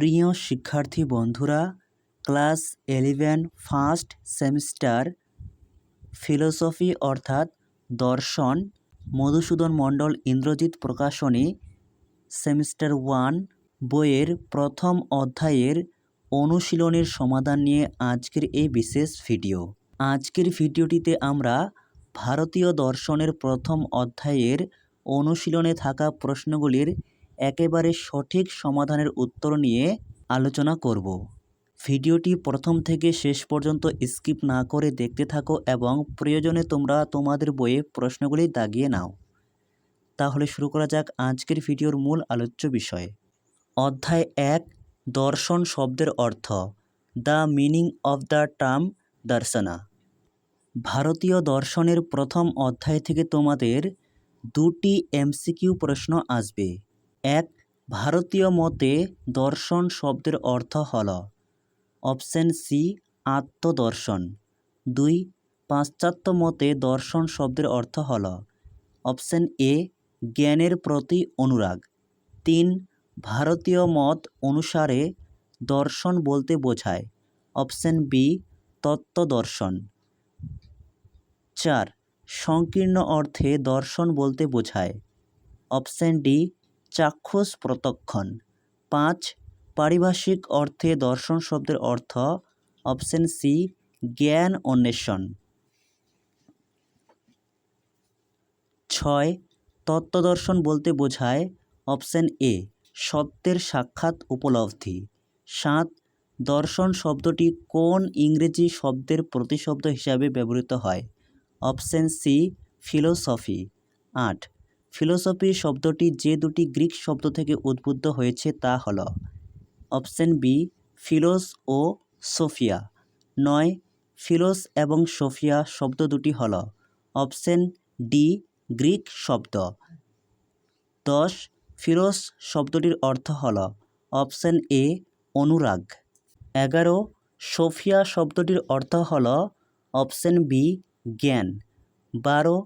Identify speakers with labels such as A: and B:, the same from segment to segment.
A: প্রিয় শিক্ষার্থী বন্ধুরা, class eleven first semester philosophy অর্থাৎ দর্শন, মধুসূদন মণ্ডল ইন্দ্রজিৎ প্রকাশনী সেমিস্টার ওয়ান বইয়ের প্রথম অধ্যায়ের অনুশীলনের সমাধান নিয়ে আজকের এই বিশেষ ভিডিও আজকের ভিডিওটিতে আমরা ভারতীয় দর্শনের প্রথম অধ্যায়ের অনুশীলনে থাকা প্রশ্নগুলির একেবারে সঠিক সমাধানের উত্তর নিয়ে আলোচনা করব। ভিডিওটি প্রথম থেকে শেষ পর্যন্ত স্কিপ না করে দেখতে থাকো এবং প্রয়োজনে তোমরা তোমাদের বইয়ে প্রশ্নগুলি দাগিয়ে নাও। তাহলে শুরু করা যাক আজকের ভিডিওর মূল আলোচ্য বিষয়। অধ্যায় এক, দর্শন শব্দের অর্থ, the meaning of the term Darshana. ভারতীয় দর্শনের প্রথম অধ্যায় থেকে তোমাদের দুটি এমসিকিউ প্রশ্ন আসবে। এক ভারতীয় মতে দর্শন শব্দের অর্থ হল অপশন সি আত্মদর্শন। দুই পাশ্চাত্য মতে দর্শন শব্দের অর্থ হল অপশন এ জ্ঞানের প্রতি অনুরাগ। তিন ভারতীয় মত অনুসারে দর্শন বলতে বোঝায়। অপশন বি তত্ত্বদর্শন। চার সংকীর্ণ অর্থে দর্শন বলতে বোঝায়। অপশন ডি চাক্ষুষ প্রতক্ষণ পাঁচ, পারিভাষিক অর্থে দর্শন শব্দের অর্থ, অপশন সি, জ্ঞান অন্বেষণ। ছয়, তত্ত্বদর্শন বলতে বোঝায়, অপশন এ, সত্যের সাক্ষাৎ উপলব্ধি। সাত, দর্শন শব্দটি কোন ইংরেজি শব্দের প্রতিশব্দ হিসাবে ব্যবহৃত হয়? Option C, philosophy. আট ফিলোসফি শব্দটি যে দুটি গ্রিক শব্দ থেকে উদ্বুদ্ধ হয়েছে তা হল অপশন বি, ফিলোস ও সোফিয়া। নয়, ফিলোস এবং সোফিয়া শব্দ দুটি হল। অপশন ডি, গ্রিক শব্দ। দশ ফিরোস শব্দটির অর্থ হল অপশন এ, অনুরাগ। এগারো, সোফিয়া শব্দটির অর্থ হল অপশন বি, জ্ঞান। বারো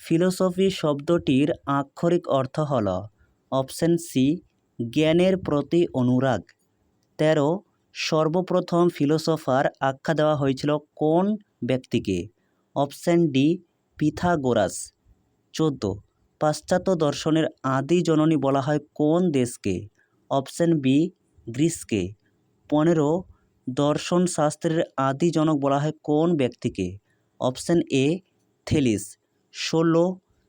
A: ফিলোসফি শব্দটির আক্ষরিক অর্থ হল অপশন সি, জ্ঞানের প্রতি অনুরাগ। তেরো, সর্বপ্রথম ফিলোসফার আখ্যা দেওয়া হয়েছিল কোন ব্যক্তিকে? Option D, Pythagoras. চোদ্দ, পাশ্চাত্য দর্শনের আদি জননী বলা হয় কোন দেশকে? অপশন বি, গ্রিসকে। পনেরো দর্শন শাস্ত্রের আদি জনক বলা হয় কোন ব্যক্তিকে? Option A, Thales. ষোলো,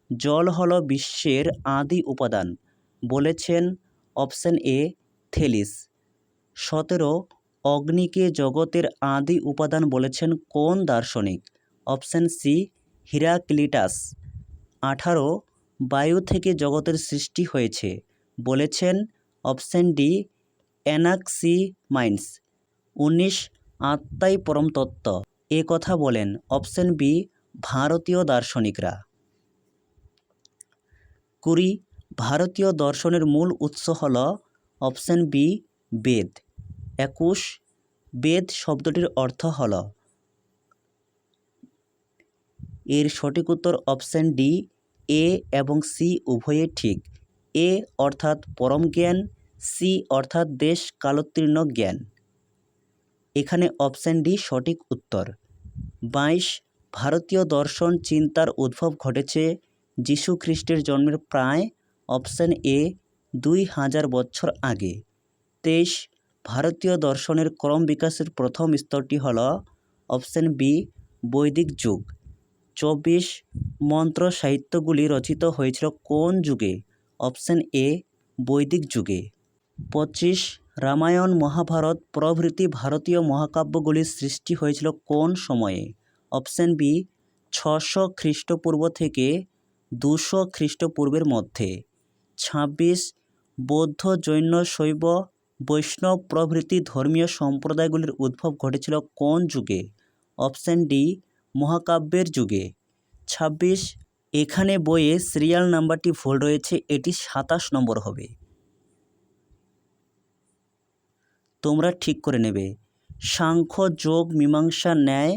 A: জল হল বিশ্বের আদি উপাদান, বলেছেন অপশন এ, থেলিস। সতেরো, অগ্নিকে জগতের আদি উপাদান বলেছেন কোন দার্শনিক? Option C, Heraclitus. আঠারো, বায়ু থেকে জগতের সৃষ্টি হয়েছে, বলেছেন অপশন ডি, অ্যানাক্সিমাইন্স। উনিশ, আত্মাই পরম তত্ত্ব। এ কথা বলেন। অপশন বি ভারতীয় দার্শনিকরা। কুড়ি, ভারতীয় দর্শনের মূল উৎস হল অপশন বি, বেদ। একুশ, বেদ শব্দটির অর্থ হল, এর সঠিক উত্তর অপশন ডি, এ এবং সি উভয়ে ঠিক। এ অর্থাৎ পরম জ্ঞান, সি অর্থাৎ দেশ কালোত্তীর্ণ জ্ঞান। এখানে অপশন ডি সঠিক উত্তর। বাইশ ভারতীয় দর্শন চিন্তার উদ্ভব ঘটেছে যীশু খ্রিস্টের জন্মের প্রায় অপশন এ দুই হাজার বছর আগে। তেইশ, ভারতীয় দর্শনের ক্রম বিকাশের প্রথম স্তরটি হল অপশন বি, বৈদিক যুগ। চব্বিশ, মন্ত্র সাহিত্যগুলি রচিত হয়েছিল কোন যুগে? অপশন এ, বৈদিক যুগে। পঁচিশ, রামায়ণ, মহাভারত প্রভৃতি ভারতীয় মহাকাব্যগুলির সৃষ্টি হয়েছিল কোন সময়ে? অপশন বি, ছশো খ্রিস্টপূর্ব থেকে দুশো খ্রিস্টপূর্বের মধ্যে। ছাব্বিশ, বৌদ্ধ জৈন শৈব বৈষ্ণব প্রভৃতি ধর্মীয় সম্প্রদায়গুলির উদ্ভব ঘটেছিল কোন যুগে? অপশন ডি, মহাকাব্যের যুগে। ছাব্বিশ, এখানে বইয়ে সিরিয়াল নাম্বারটি ভুল রয়েছে, এটি সাতাশ নম্বর হবে। তোমরা ঠিক করে নেবে। সাংখ্য যোগ মীমাংসা ন্যায়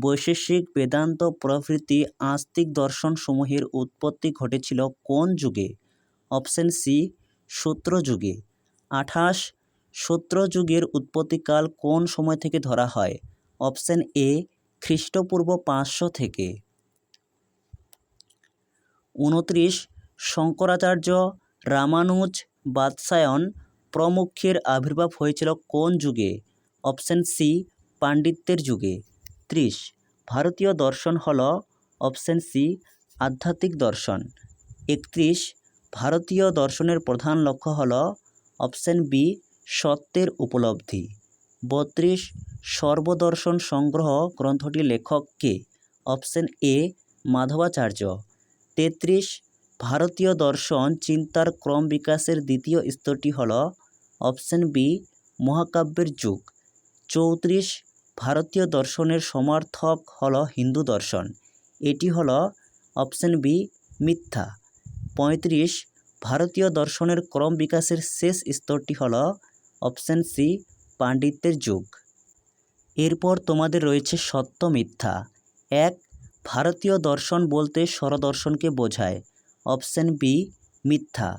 A: বৈশেষিক বেদান্ত প্রভৃতি আস্তিক দর্শনসমূহের উৎপত্তি ঘটেছিল কোন যুগে? অপশন সি, সূত্র যুগে। আঠাশ, সূত্র যুগের উৎপত্তিকাল কোন সময় থেকে ধরা হয়? অপশন এ, খ্রিস্টপূর্ব পাঁচশো থেকে। উনত্রিশ, শঙ্করাচার্য রামানুজ বাদশায়ন প্রমুখের আবির্ভাব হয়েছিল কোন যুগে? অপশন সি, পাণ্ডিত্যের যুগে। ত্রিশ। ভারতীয় দর্শন হল অপশন সি, আধ্যাত্মিক দর্শন। একত্রিশ, ভারতীয় দর্শনের প্রধান লক্ষ্য হল অপশন বি, সত্যের উপলব্ধি। বত্রিশ, সর্বদর্শন সংগ্রহ গ্রন্থটির লেখক কে? Option A, Madhvacharya. তেত্রিশ, ভারতীয় দর্শন চিন্তার ক্রম বিকাশের দ্বিতীয় স্তরটি হল অপশন বি, মহাকাব্যের যুগ। চৌত্রিশ ভারতীয় দর্শনের সমার্থক হল হিন্দু দর্শন। এটি হল অপশন বি, মিথ্যা। পঁয়ত্রিশ, ভারতীয় দর্শনের ক্রম বিকাশের শেষ স্তরটি হল অপশন সি, পাণ্ডিত্যের যুগ। এরপর তোমাদের রয়েছে সত্য মিথ্যা। এক, ভারতীয় দর্শন বলতে স্বরদর্শনকে বোঝায়। অপশন বি, মিথ্যা।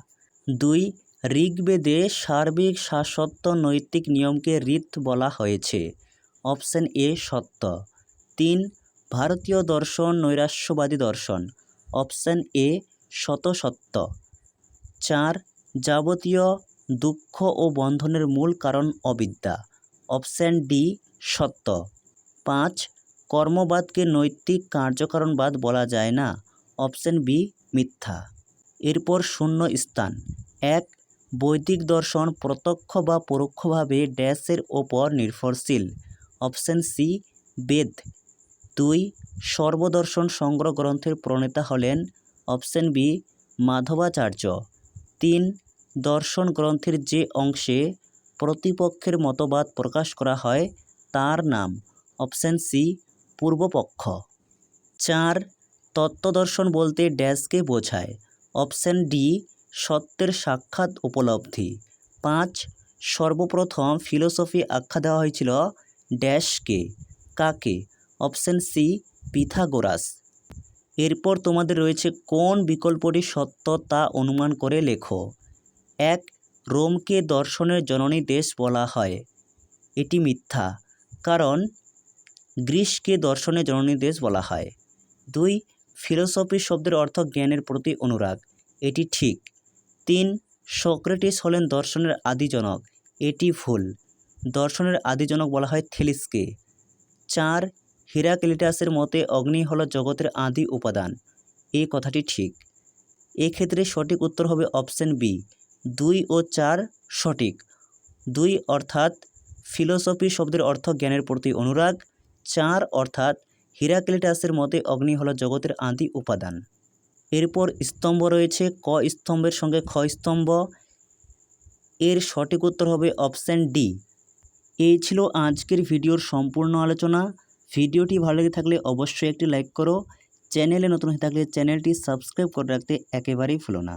A: দুই, ঋগ্বেদে সার্বিক শাশ্বত নৈতিক নিয়মকে ঋত বলা হয়েছে। অপশন এ সত্য। তিন, ভারতীয় দর্শন, নৈরাশ্যবাদী দর্শন। অপশন এ শত সত্য চার, যাবতীয় দুঃখ ও বন্ধনের মূল কারণ অবিদ্যা। অপশন ডি সত্য। পাঁচ, কর্মবাদকে নৈতিক কার্যকারণবাদ বলা যায় না। অপশন বি মিথ্যা। এরপর শূন্য স্থান। এক, বৈদিক দর্শন প্রত্যক্ষ বা পরোক্ষভাবে ড্যাশের ওপর নির্ভরশীল। Option C, Veda. দুই, সর্বদর্শন সংগ্রহ গ্রন্থের প্রণেতা হলেন অপশন বি, মাধবাচার্য। তিন, দর্শন গ্রন্থের যে অংশে প্রতিপক্ষের মতবাদ প্রকাশ করা হয়, তার নাম অপশন সি, পূর্বপক্ষ। চার, তত্ত্বদর্শন বলতে ড্যাশকে বোঝায়। অপশন ডি, সত্যের সাক্ষাৎ উপলব্ধি। পাঁচ, সর্বপ্রথম ফিলোসফি আখ্যা দেওয়া হয়েছিল ড্যাশকে কাকে? Option C, Pythagoras. এরপর তোমাদের রয়েছে কোন বিকল্পটি সত্য তা অনুমান করে লেখো। এক, রোমকে দর্শনের জননী দেশ বলা হয়। এটি মিথ্যা, কারণ গ্রীসকে দর্শনের জননী দেশ বলা হয়। দুই, ফিলোসফি শব্দের অর্থ জ্ঞানের প্রতি অনুরাগ। এটি ঠিক। তিন, সক্রেটিস হলেন দর্শনের আদিজনক। এটি ভুল। দর্শনের আদিজনক বলা হয় থেলিসকে। চার, হিরাক্লিটাসের মতে অগ্নি হল জগতের আদি উপাদান। এই কথাটি ঠিক। এক্ষেত্রে সঠিক উত্তর হবে অপশন বি। দুই ও চার সঠিক। দুই অর্থাৎ ফিলোসফি শব্দের অর্থ জ্ঞানের প্রতি অনুরাগ। চার অর্থাৎ হিরাক্লিটাসের মতে অগ্নি হল জগতের আদি উপাদান। এরপর স্তম্ভ রয়েছে, ক স্তম্ভের সঙ্গে খ স্তম্ভ। এর সঠিক উত্তর হবে অপশান ডি। এই ছিল আজকের ভিডিওর সম্পূর্ণ আলোচনা। ভিডিওটি ভালো লেগে থাকলে অবশ্যই একটি লাইক করো। চ্যানেলে নতুন হয়ে থাকলে চ্যানেলটি সাবস্ক্রাইব করে রাখতে একেবারেই ভুলো না।